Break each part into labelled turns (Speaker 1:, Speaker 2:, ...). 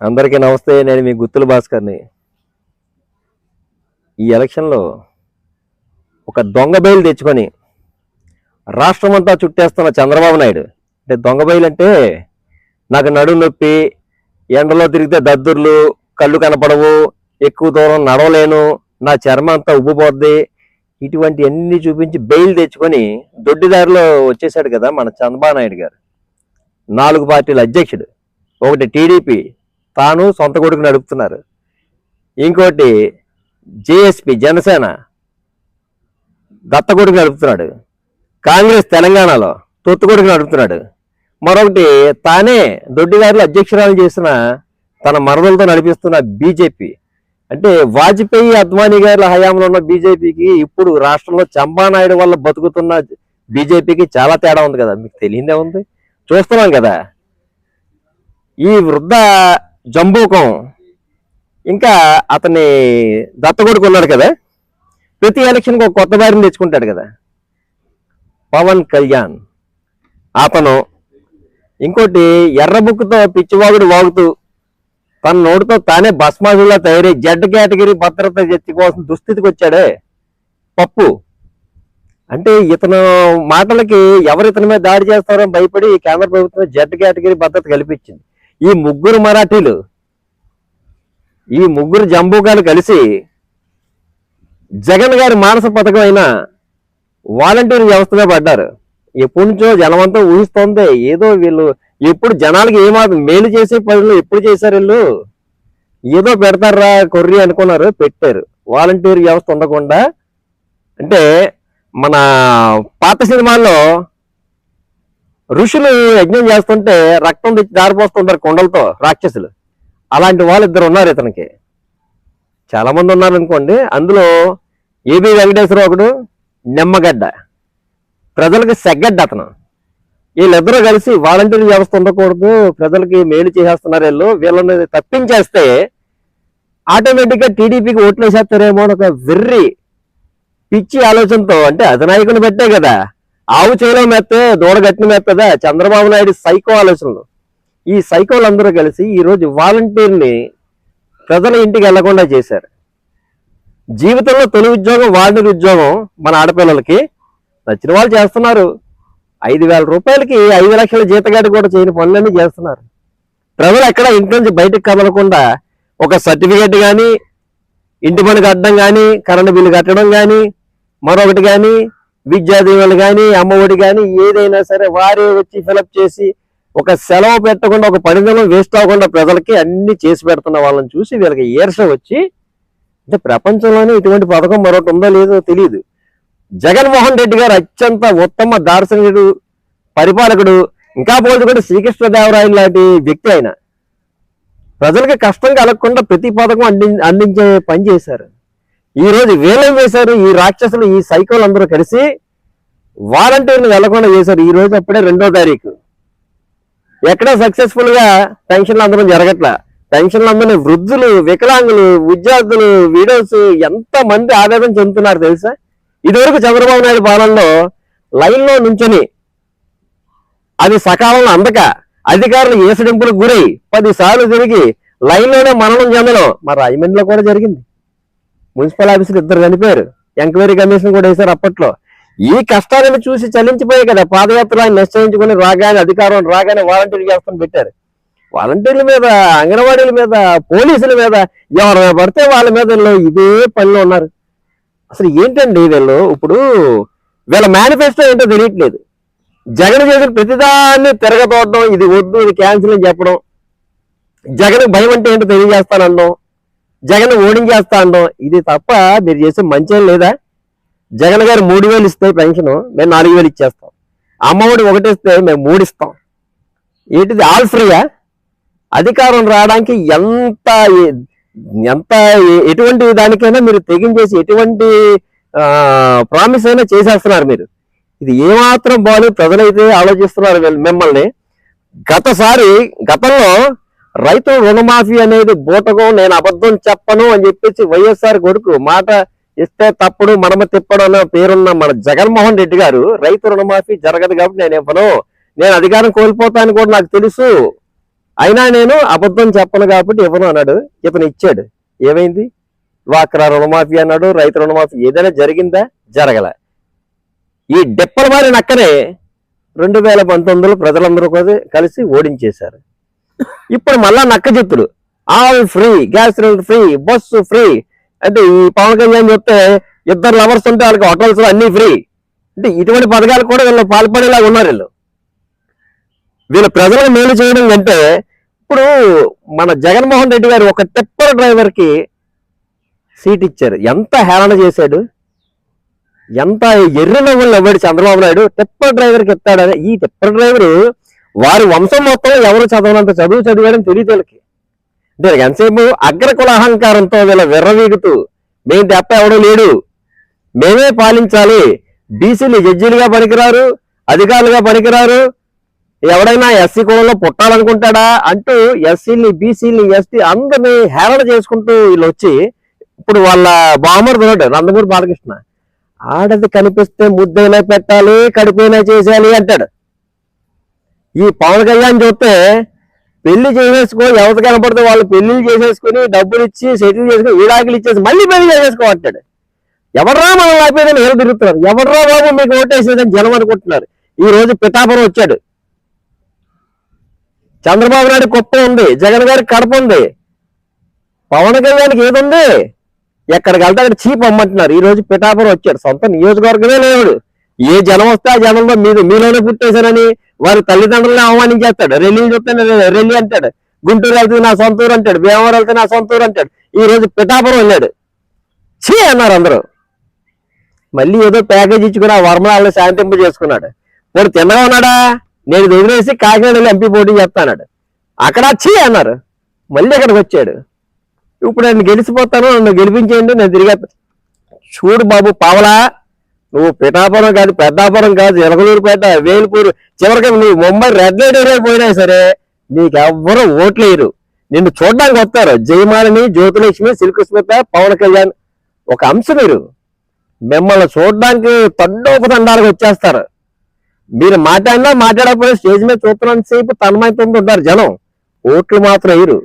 Speaker 1: అందరికీ నమస్తే నేను మీ గుత్తుల భాస్కర్ని. ఈ ఎలక్షన్లో ఒక దొంగ బయలు తెచ్చుకొని రాష్ట్రం అంతా చుట్టేస్తున్న చంద్రబాబు నాయుడు. అంటే దొంగ బయలు అంటే నాకు నడుము నొప్పి ఎండలో తిరిగితే దద్దుర్లు కళ్ళు కనపడవు ఎక్కువ దూరం నడవలేను నా చర్మం అంతా ఉబ్బుపోద్ది. ఇటువంటి అన్ని చూపించి బెయిల్ తెచ్చుకొని దొడ్డిదారిలో వచ్చేసాడు కదా మన చంద్రబాబు నాయుడు గారు. నాలుగు పార్టీల అధ్యక్షుడు ఒకటి టీడీపీ తాను సొంత కొడుకు నడుపుతున్నారు. ఇంకోటి జేఎస్పి జనసేన దత్తకొడుకు నడుపుతున్నాడు. కాంగ్రెస్ తెలంగాణలో తొత్తుకొడుకు నడుపుతున్నాడు. మరొకటి తానే దొడ్డిదారులు అధ్యక్షురాలు చేసిన తన మరదలతో నడిపిస్తున్న బీజేపీ. అంటే వాజ్పేయి అద్వానీ గారి హయాంలో ఉన్న బీజేపీకి ఇప్పుడు రాష్ట్రంలో చంబానాయుడు వల్ల బతుకుతున్న బీజేపీకి చాలా తేడా ఉంది కదా. మీకు తెలియదే ఉంది? చూస్తున్నాం కదా. ఈ వృద్ధ జంబూకం. ఇంకా అతని దత్తగొడుకు ఉన్నాడు కదా ప్రతి ఎలక్షన్కి ఒక కొత్త భార్యను తెచ్చుకుంటాడు కదా. పవన్ కళ్యాణ్. అతను ఇంకోటి ఎర్రబుక్కుతో పిచ్చివాగుడు వాగుతూ తన నోటితో తానే భస్మాజులా తయారై జెడ్ కేటగిరీ భద్రత తెచ్చుకోవాల్సిన దుస్థితికి వచ్చాడే. పప్పు. అంటే ఇతను మాటలకి ఎవరు ఇతని మీద దాడి చేస్తారో భయపడి కేంద్ర ప్రభుత్వం జెడ్ కేటగిరీ భద్రత కల్పించింది. ఈ ముగ్గురు మరాఠీలు ఈ ముగ్గురు జంబూగాలు కలిసి జగన్ గారి మానస పథకం అయిన వాలంటీర్ వ్యవస్థగా పడ్డారు. ఎప్పటి నుంచో జనమంతా ఊహిస్తోంది ఏదో వీళ్ళు ఎప్పుడు జనాలకి ఏమాత్రం మేలు చేసే పనులు ఎప్పుడు చేశారు వీళ్ళు? ఏదో పెడతారా కొర్రి అనుకున్నారు పెట్టారు. వాలంటీర్ వ్యవస్థ ఉండకుండా అంటే మన పాత సినిమాల్లో ఋషులు యజ్ఞం చేస్తుంటే రక్తం తెచ్చి దారిపోస్తుంటారు కొండలతో రాక్షసులు. అలాంటి వాళ్ళు ఇద్దరు ఉన్నారు ఇతనికి. చాలా మంది ఉన్నారు అనుకోండి. అందులో ఏబి వెంకటేశ్వర ఒకడు నిమ్మగడ్డ. ప్రజలకు సెగ్గడ్డ అతను. వీళ్ళిద్దరూ కలిసి వాలంటీర్ వ్యవస్థ ఉండకూడదు ప్రజలకి మేలు చేసేస్తున్నారు వీళ్ళు. వీళ్ళని తప్పించేస్తే ఆటోమేటిక్గా టీడీపీకి ఓట్లు వేసేస్తారేమో అని ఒక వెర్రి పిచ్చి ఆలోచనతో అంటే అధినాయకుని పెట్టే కదా. ఆవు చేలో మెత్తే దూడగట్టిన మెత్తదా? చంద్రబాబు నాయుడు సైకో ఆలోచనలు. ఈ సైకోలు అందరూ కలిసి ఈరోజు వాలంటీర్ని ప్రజల ఇంటికి వెళ్ళకుండా చేశారు. జీవితంలో తొలి ఉద్యోగం వాలంటీర్ ఉద్యోగం మన ఆడపిల్లలకి. నచ్చిన వాళ్ళు చేస్తున్నారు. ఐదు వేల రూపాయలకి ఐదు లక్షల జీతగాడి కూడా చేయని పనులన్నీ చేస్తున్నారు. ప్రజలు ఎక్కడ ఇంటి నుంచి బయటకు కదలకుండా ఒక సర్టిఫికేట్ కానీ ఇంటి పని కట్టడం కానీ కరెంటు బిల్లు కట్టడం కానీ మరొకటి కానీ విద్యాదీవులు కానీ అమ్మఒడి కానీ ఏదైనా సరే వారే వచ్చి ఫిలప్ చేసి ఒక సెలవు పెట్టకుండా ఒక పని వేస్ట్ అవ్వకుండా ప్రజలకి అన్ని చేసి పెడుతున్న వాళ్ళని చూసి వీళ్ళకి ఈర్ష వచ్చి అంటే ప్రపంచంలోనే ఇటువంటి పథకం మరొకటి ఉందో లేదో తెలియదు జగన్మోహన్ రెడ్డి గారు అత్యంత ఉత్తమ దార్శనికుడు పరిపాలకుడు ఇంకా పోల్చుకుంటే శ్రీకృష్ణదేవరాయలు లాంటి వ్యక్తి ఆయన. ప్రజలకి కష్టం కలగకుండా ప్రతి పథకం అంది అందించే పని చేశారు. ఈ రోజు వీళ్ళేం చేశారు ఈ రాక్షసులు ఈ సైకోలు అందరూ కలిసి వాలంటీర్ని వెళ్ళకుండా చేశారు. ఈ రోజు అప్పుడే రెండో తారీఖు. ఎక్కడ సక్సెస్ఫుల్గా పెన్షన్లు అందడం జరగట్లా. పెన్షన్లు అందరినీ వృద్ధులు వికలాంగులు విద్యార్థులు వీడియోస్ ఎంత మంది ఆవేదన చెందుతున్నారు తెలుసా? ఇదివరకు చంద్రబాబు నాయుడు పాలనలో లైన్లో నుంచొని అది సకాలంలో అందక అధికారులు ఏసడింపులకు గురై పది సార్లు తిరిగి లైన్లోనే మరణం చెందడం. మరి రాజమండ్రిలో కూడా జరిగింది. మున్సిపల్ ఆఫీసులు ఇద్దరు చనిపోయారు. ఎంక్వైరీ కమిషన్ కూడా వేశారు అప్పట్లో. ఈ కష్టాలను చూసి చలించిపోయాయి కదా. పాదయాత్ర ఆయన నిశ్చయించుకుని రాగానే అధికారం రాగానే వాలంటీర్ వ్యవస్థను పెట్టారు. వాలంటీర్ల మీద అంగన్వాడీల మీద పోలీసుల మీద ఎవరు పడితే వాళ్ళ మీద ఇదే పనిలో ఉన్నారు. అసలు ఏంటండి వీళ్ళు? ఇప్పుడు వీళ్ళ మేనిఫెస్టో ఏంటో తెలియట్లేదు. జగన్ చేసిన ప్రతిదాన్ని తిరగతోడడం ఇది వద్దు ఇది క్యాన్సిల్ అని చెప్పడం జగన్ భయం అంటే ఏంటో తెలియజేస్తానడం జగన్ ఓడించేస్తా అనడం ఇది తప్ప మీరు చేసే మంచి లేదా? జగన్ గారు మూడు వేలు ఇస్తే పెన్షన్ మేము నాలుగు వేలు ఇచ్చేస్తాం. అమ్మఒడి ఒకటి ఇస్తే మేము మూడు ఇస్తాం. ఏంటిది? ఆల్ ఫ్రీయా అధికారం రావడానికి ఎంత ఎంత ఎటువంటి దానికైనా మీరు తెగించేసి ఎటువంటి ప్రామిస్ అయినా చేసేస్తున్నారు మీరు. ఇది ఏమాత్రం బాగాలేదు ప్రజలైతే ఆలోచిస్తున్నారు మిమ్మల్ని. గతసారి గతంలో రైతు రుణమాఫీ అనేది బూటకం నేను అబద్ధం చెప్పను అని చెప్పేసి వైఎస్ఆర్ కొడుకు మాట ఇస్తే తప్పుడు మడమ తిప్పడం అన్న పేరున్న మన జగన్మోహన్ రెడ్డి గారు రైతు రుణమాఫీ జరగదు కాబట్టి నేను ఇవ్వను. నేను అధికారం కోల్పోతాను కూడా నాకు తెలుసు. అయినా నేను అబద్ధం చెప్పను కాబట్టి ఇవ్వను అన్నాడు. ఇతను ఇచ్చాడు. ఏమైంది? వాక్రా రుణమాఫీ అన్నాడు రైతు రుణమాఫీ ఏదైనా జరిగిందా? జరగల. ఈ డిప్పల వారి అక్కనే రెండు వేల పంతొమ్మిదిలో ప్రజలందరూ కూడా కలిసి ఓడించేశారు. ఇప్పుడు మళ్ళా నక్క చెప్పుడు all free gas cylinder free bus free అంటే ఈ పవన్ కళ్యాణ్ చెప్తే ఇద్దరు లవర్స్ ఉంటే వాళ్ళకి హోటల్స్ అన్ని ఫ్రీ అంటే ఇటువంటి పథకాలు కూడా వీళ్ళు పాల్పడేలాగా ఉన్నారు వీళ్ళు. వీళ్ళు ప్రజలకు మేలు చేయడం కంటే ఇప్పుడు మన జగన్మోహన్ రెడ్డి గారు ఒక టెప్పర్ డ్రైవర్కి సీట్ ఇచ్చారు. ఎంత హేళన చేశాడు? ఎంత ఎర్ర నవ్వులు నవ్వాడు చంద్రబాబు నాయుడు. టెప్పర్ డ్రైవర్కి ఇస్తాడని ఈ టెప్పర్ డ్రైవరు వారి వంశం మొత్తం ఎవరు చదవనంత చదువు చదివాడని తెలియదు వీళ్ళకి. అంటే ఎంతసేపు అగ్రకుల అహంకారంతో వీళ్ళ విర్రవీగుతూ మేము తప్ప ఎవడో లేడు. మేమే పాలించాలి. బీసీలు జడ్జీలుగా పనికిరారు అధికారులుగా పనికిరారు. ఎవడైనా ఎస్సీ కులంలో పుట్టాలనుకుంటాడా? అంటూ ఎస్సీని బీసీని ఎస్టీ అందరినీ హేళన చేసుకుంటూ వీళ్ళు వచ్చి ఇప్పుడు వాళ్ళ బామర్ ఉన్నాడు నందమూరి బాలకృష్ణ. ఆడది కనిపిస్తే ముద్దైనా పెట్టాలి కడిపోయినా చేసేయాలి అంటాడు. ఈ పవన్ కళ్యాణ్ చూస్తే పెళ్ళి చేసేసుకో ఎవరు కనపడితే వాళ్ళు పెళ్ళి చేసేసుకుని డబ్బులు ఇచ్చి సెటిల్ చేసుకుని విడాకులు ఇచ్చేసి మళ్ళీ పెళ్ళి చేసేసుకో అంటాడు ఎవడ్రా మనం లేకపోతే ఎవరు తిరుగుతున్నారు. ఎవర్రా బాబు మీకు ఓటేసేదని జనం అనుకుంటున్నారు. ఈ రోజు పిఠాపురం వచ్చాడు. చంద్రబాబు నాయుడు కుప్ప ఉంది జగన్ గారికి కడప ఉంది. పవన్ కళ్యాణ్కి ఏదుంది ఎక్కడికి వెళ్తే అక్కడ చీప్ అమ్మంటున్నారు. ఈ రోజు పిఠాపురం వచ్చాడు. సొంత నియోజకవర్గమే లేవాడు. ఏ జనం వస్తే ఆ జనంలో మీరు మీలోనే పుట్టేశారని వారి తల్లిదండ్రులను అవమానించేస్తాడు. రెల్లి చూస్తే రెల్లి అంటాడు. గుంటూరు వెళ్తే నా సొంత ఊరు అంటాడు. భీమవరం వెళ్తే నా సొంత ఊరు అంటాడు. ఈ రోజు పిఠాపురం వెళ్ళాడు. చీ అన్నారు అందరూ. మళ్ళీ ఏదో ప్యాకేజ్ ఇచ్చుకుని ఆ వర్మలాలను శాంతింపు చేసుకున్నాడు. వాడు తిన్నగా ఉన్నాడా? నేను ఇది వదిలేసి కాకినాడ ఎంపీ పోటీ చేస్తాడు అక్కడ చీ అన్నారు. మళ్ళీ అక్కడికి వచ్చాడు. ఇప్పుడు నేను గెలిచిపోతాను నన్ను గెలిపించేయండి నేను తిరిగేస్తా. చూడు బాబు పావలా నువ్వు పిఠాపురం కాదు పెద్దాపురం కాదు ఎలగలూరుపేట వేలుపూరు. చివరికి నువ్వు ముంబై రెడ్ లైట్ ఏరియా పోయినా సరే నీకెవ్వరూ ఓట్లేరు నిన్ను చూడడానికి వస్తారు. జయమాలిని జ్యోతిలక్ష్మి శిల్కస్మిత పవన్ కళ్యాణ్. ఒక అంశం మీరు. మిమ్మల్ని చూడడానికి తండోపతండాలకు వచ్చేస్తారు. మీరు మాట్లాడినా మాట్లాడకపోయినా స్టేజ్ మీద చూస్తున్నంత సేపు తన్మయతో ఉంటారు జనం. ఓట్లు మాత్రం వేయరు.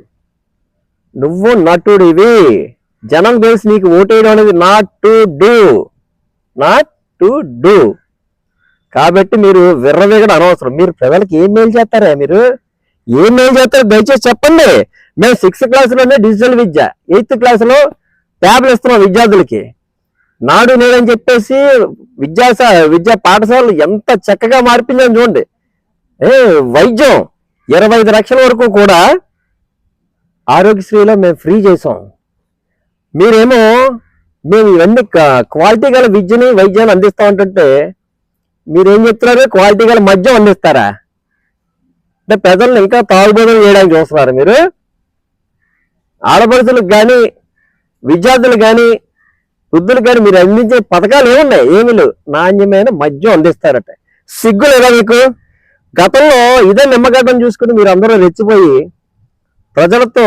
Speaker 1: నువ్వు నటుడివి. జనం తెలిసి నీకు ఓటేయడం అనేది not to do not to do కాబట్టి మీరు విర్రవేగడం అనవసరం. మీరు ప్రజలకు ఏం మేలు చేస్తారా మీరు? ఏం మేలు చేస్తారో దయచేసి చెప్పండి. మేము సిక్స్త్ క్లాస్లోనే డిజిటల్ విద్య. ఎయిత్ క్లాస్లో ట్యాబ్లు ఇస్తున్నాం విద్యార్థులకి. నాడు నేడని చెప్పేసి విద్యాస విద్యా పాఠశాలలు ఎంత చక్కగా మార్పిందని చూడండి. ఏ వైద్యం. ఇరవై ఐదు లక్షల వరకు కూడా ఆరోగ్యశ్రీలో మేము ఫ్రీ చేసాం మీరేమో మేము ఇవన్నీ క్వాలిటీ గల విద్యని వైద్యాన్ని అందిస్తా ఉంటుంటే మీరేం చెప్తున్నారు? క్వాలిటీ గల మద్యం అందిస్తారా? అంటే ప్రజలను ఇంకా తాగుబోతులు చేయడానికి చూస్తున్నారు మీరు. ఆడపడుచులకు కానీ విద్యార్థులకు కానీ వృద్ధులకు కానీ మీరు అందించే పథకాలు ఏమున్నాయి? ఏమి లేవు. నాణ్యమైన మద్యం అందిస్తారట. సిగ్గు లేదా మీకు? గతంలో ఇదే నిమ్మగడ్డం చూసుకుని మీరు అందరూ రెచ్చిపోయి ప్రజలతో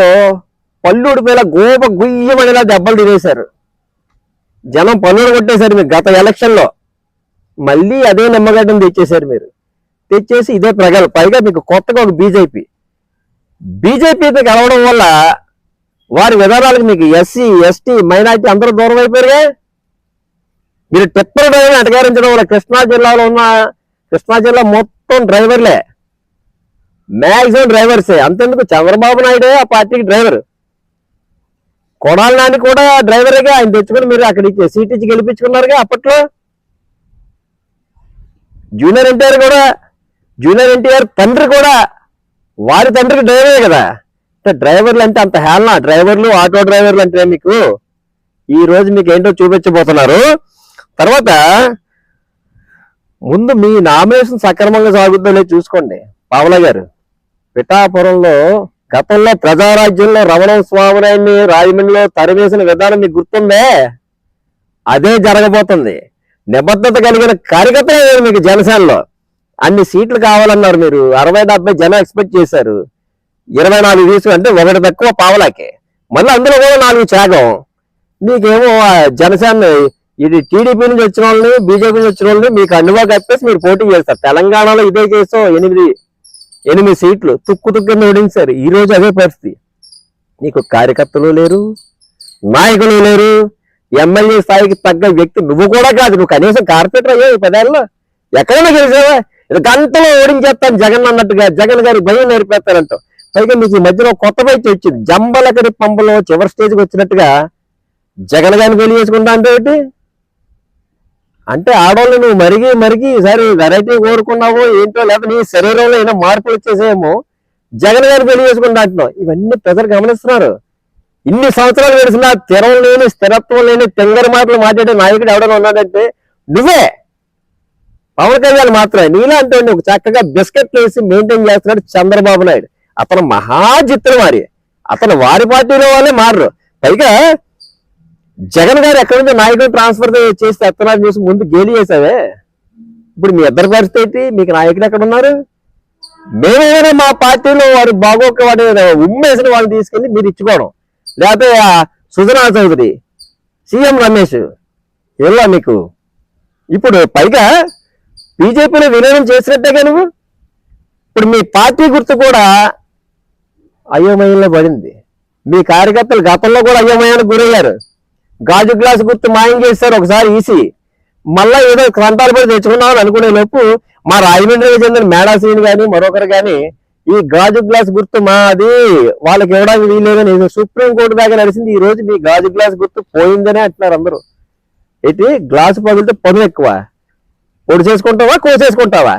Speaker 1: పళ్ళు ఊడిపోయేలా గోప గుయ్యమనేలా దెబ్బలు తినేశారు. జనం పన్నులు కొట్టేశారు మీరు గత ఎలక్షన్లో. మళ్ళీ అదే నిమ్మగడ్డను తెచ్చేశారు మీరు. తెచ్చేసి ఇదే ప్రజలు పైగా మీకు కొత్తగా ఒక బీజేపీ. బీజేపీతో కలవడం వల్ల వారి విధానాలకు మీకు ఎస్సీ ఎస్టీ మైనార్టీ అందరూ దూరం అయిపోయారుగా. మీరు టిప్పర్ డ్రైవర్ అటగారించడం వల్ల కృష్ణా జిల్లాలో ఉన్న కృష్ణా జిల్లా మొత్తం డ్రైవర్లే. మ్యాక్సిమం డ్రైవర్సే. అంతెందుకు? చంద్రబాబు నాయుడే ఆ పార్టీకి డ్రైవర్. కొడాలి నాని కూడా డ్రైవరేగా ఆయన తెచ్చుకుని మీరు అక్కడ ఇచ్చి సీట్ ఇచ్చి గెలిపించుకున్నారుగా అప్పట్లో? జూనియర్ ఎన్టీఆర్ కూడా జూనియర్ ఎన్టీఆర్ తండ్రి కూడా వారి తండ్రికి డ్రైవరే కదా. అంటే డ్రైవర్లు అంటే అంత హేళన. డ్రైవర్లు ఆటో డ్రైవర్లు అంటే మీకు ఈ రోజు మీకు ఏంటో చూపించబోతున్నారు. తర్వాత ముందు మీ నామినేషన్ సక్రమంగా సాగుద్దో చూసుకోండి. పావలా గారు పిఠాపురంలో గతంలో ప్రజారాజ్యంలో రమణ స్వామిని రాజమండ్రిలో తరివేసిన విధానం మీకు గుర్తుందే? అదే జరగబోతుంది. నిబద్ధత కలిగిన కార్యకర్త మీకు జనసేనలో. అన్ని సీట్లు కావాలన్నారు మీరు. అరవై డెబ్బై జనం ఎక్స్పెక్ట్ చేశారు. ఇరవై నాలుగు తీసుకు అంటే ఒకటి తక్కువ పావలాకి. మళ్ళీ అందులో కూడా నాలుగు త్యాగం. మీకేమో జనసేన ఇది టీడీపీ నుంచి వచ్చిన వాళ్ళని బీజేపీ నుంచి వచ్చిన వాళ్ళని మీకు అన్నుగా కప్పేసి మీరు పోటీ చేస్తారు. తెలంగాణలో ఇదే కేసు ఎనిమిది ఎనిమిది సీట్లు తుక్కు తుక్కుని ఓడించారు ఈరోజు అదే పరిస్థితి. నీకు కార్యకర్తలు లేరు నాయకులు లేరు ఎమ్మెల్యే స్థాయికి తగ్గ వ్యక్తి నువ్వు కూడా కాదు. నువ్వు కనీసం కార్పొరేటర్ అయ్యావు ఈ పదేళ్ళలో. ఎక్కడైనా గెలిచావా? ఇది గంటలో ఓడించేస్తాను జగన్ అన్నట్టుగా. జగన్ గారి భయం నేర్పేస్తానంట పైగా మీకు ఈ మధ్యలో కొత్త బయట వచ్చింది. జంబలకరి పంపలో చివరి స్టేజ్కి వచ్చినట్టుగా జగన్ గారిని పెళ్ళి చేసుకుంటా అంటే ఏంటి? అంటే ఆడవాళ్ళు నువ్వు మరిగి మరిగి ఈసారి వెరైటీ కోరుకున్నావో ఏంటో లేకపోతే నీ శరీరంలో ఏమైనా మార్పులు వచ్చేసేమో జగన్ గారు పెళ్ళి చేసుకుని దాంట్లో. ఇవన్నీ ప్రజలు గమనిస్తున్నారు. ఇన్ని సంవత్సరాలు గడిచిన స్థిరం లేని స్థిరత్వం లేని తెంగర మాటలు మాట్లాడే నాయకుడు ఎవడైనా ఉన్నాడంటే నువ్వే. పవన్ కళ్యాణ్ మాత్రమే. నీలాంటి ఒక చక్కగా బిస్కెట్లు వేసి మెయింటైన్ చేస్తున్నాడు చంద్రబాబు నాయుడు. అతను మహాజిత్తులు మారి అతను వారి పార్టీలో వాళ్ళే మారరు. పైగా జగన్ గారు ఎక్కడి నుంచి నాయకుడు ట్రాన్స్ఫర్ చేసి ఎత్తనాలు చూసి ముందు గేలి చేసావే ఇప్పుడు మీ ఇద్దరు పరిస్థితి మీకు నాయకులు ఎక్కడ ఉన్నారు? మేమేమైనా మా పార్టీలో వాడు బాగోక వాడి ఉమ్మేసిన వాళ్ళు తీసుకెళ్ళి మీరు ఇచ్చుకోవడం. లేకపోతే సుజనా చౌదరి సీఎం రమేష్ ఎలా మీకు? ఇప్పుడు పైగా బీజేపీలో విలీనం చేసినట్టేగా నువ్వు? ఇప్పుడు మీ పార్టీ గుర్తు కూడా అయోమయంలో పడింది. మీ కార్యకర్తలు గతంలో కూడా అయోమయానికి గురయ్యారు. గాజు గ్లాస్ గుర్తు మాయం చేస్తారు ఒకసారి ఈసీ. మళ్ళా ఏదో క్రంతాలు పడి తెచ్చుకున్నామని అనుకునే లోపు మా రాజమండ్రికి చెందిన మేడాసీని గాని మరొకరు గాని ఈ గాజు గ్లాస్ గుర్తు మాది. వాళ్ళకి ఇవ్వడానికి వీలేదని సుప్రీం కోర్టు దాకా నడిచింది. ఈ రోజు మీ గాజు గ్లాస్ గుర్తు పోయిందనే అంటున్నారు అందరూ. అయితే గ్లాసు పగిలితే పనులు ఎక్కువ. పొడి చేసుకుంటావా? కోసేసుకుంటావా?